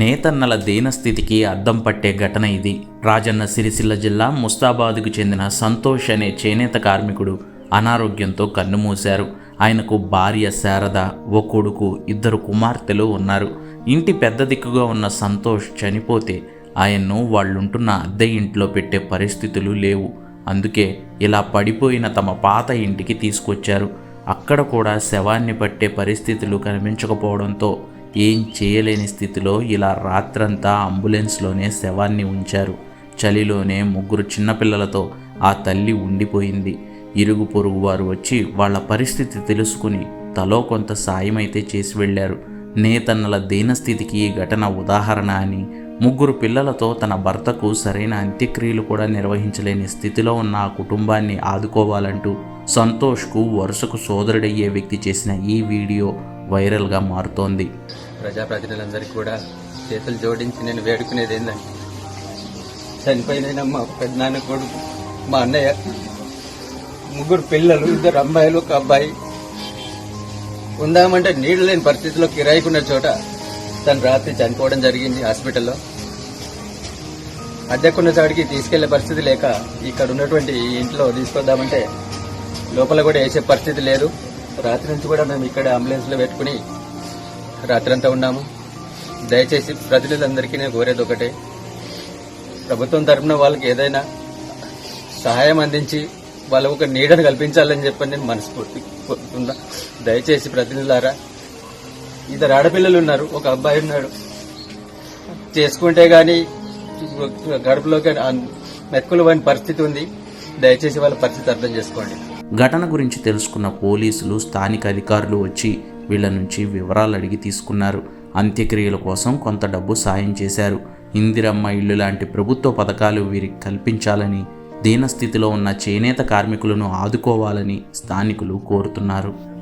నేతన్నల దీనస్థితికి అద్దం పట్టే ఘటన ఇది. రాజన్న సిరిసిల్ల జిల్లా ముస్తాబాద్కు చెందిన సంతోష్ అనే చేనేత కార్మికుడు అనారోగ్యంతో కన్నుమూశారు ఆయనకు భార్య శారద ఓ కొడుకు ఇద్దరు కుమార్తెలు ఉన్నారు. ఇంటి పెద్ద దిక్కుగా ఉన్న సంతోష్ చనిపోతే ఆయన్ను వాళ్ళుంటున్న అద్దె ఇంట్లో పెట్టే పరిస్థితులు లేవు. అందుకే ఇలా పడిపోయిన తమ పాత ఇంటికి తీసుకొచ్చారు. అక్కడ కూడా శవాన్ని పట్టే పరిస్థితులు కనిపించకపోవడంతో ఏం చేయలేని స్థితిలో ఇలా రాత్రంతా అంబులెన్స్లోనే శవాన్ని ఉంచారు. చలిలోనే ముగ్గురు చిన్నపిల్లలతో ఆ తల్లి ఉండిపోయింది. ఇరుగు పొరుగు వారు వచ్చి వాళ్ళ పరిస్థితి తెలుసుకుని తలో కొంత సాయం అయితే చేసి వెళ్ళారు. నేతన్నల దీనస్థితికి ఈ ఘటన ఉదాహరణ అని ముగ్గురు పిల్లలతో తన భర్తకు సరైన అంత్యక్రియలు కూడా నిర్వహించలేని స్థితిలో ఉన్న ఆ కుటుంబాన్ని ఆదుకోవాలంటూ సంతోష్కు వరుసకు సోదరుడయ్యే వ్యక్తి చేసిన ఈ వీడియో వైరల్గా మారుతోంది. ప్రజాప్రతినిధులందరికీ కూడా చేతులు జోడించి నేను వేడుకునేది ఏంటంటే చనిపోయిన మా పెద్దనాన్న కొడుకు మా అన్నయ్య ముగ్గురు పిల్లలు ఇద్దరు అమ్మాయిలు ఒక అబ్బాయి. ఉందామంటే నీళ్ళు లేని పరిస్థితిలో కిరాయికున్న చోట తను రాత్రి చనిపోవడం జరిగింది హాస్పిటల్లో. అద్దెకున్న చోటికి తీసుకెళ్ళే పరిస్థితి లేక ఇక్కడ ఉన్నటువంటి ఇంట్లో తీసుకొద్దామంటే లోపల కూడా వేసే పరిస్థితి లేదు. రాత్రి నుంచి కూడా మేము ఇక్కడ అంబులెన్స్లో పెట్టుకుని రాత్రంతా ఉన్నాము. దయచేసి ప్రజలందరికీ నేను కోరేది ఒకటే. ప్రభుత్వం తరఫున వాళ్ళకి ఏదైనా సహాయం అందించి వాళ్ళకు ఒక నీడను కల్పించాలని చెప్పని నేను మనస్ఫూర్తి కోరుతున్నా దయచేసి ప్రతినిధులారా ఇద్దరు ఆడపిల్లలు ఉన్నారు ఒక అబ్బాయి ఉన్నాడు. చేసుకుంటే గాని గడుపులోకి మెక్కులు పోయిన పరిస్థితి ఉంది. దయచేసి వాళ్ళ పరిస్థితి అర్థం చేసుకోండి. ఘటన గురించి తెలుసుకున్న పోలీసులు స్థానిక అధికారులు వచ్చి వీళ్ళ నుంచి వివరాలు అడిగి తీసుకున్నారు. అంత్యక్రియల కోసం కొంత డబ్బు సాయం చేశారు. ఇందిరమ్మ ఇల్లు లాంటి ప్రభుత్వ పథకాలు వీరికి కల్పించాలని దీనస్థితిలో ఉన్న చేనేత కార్మికులను ఆదుకోవాలని స్థానికులు కోరుతున్నారు.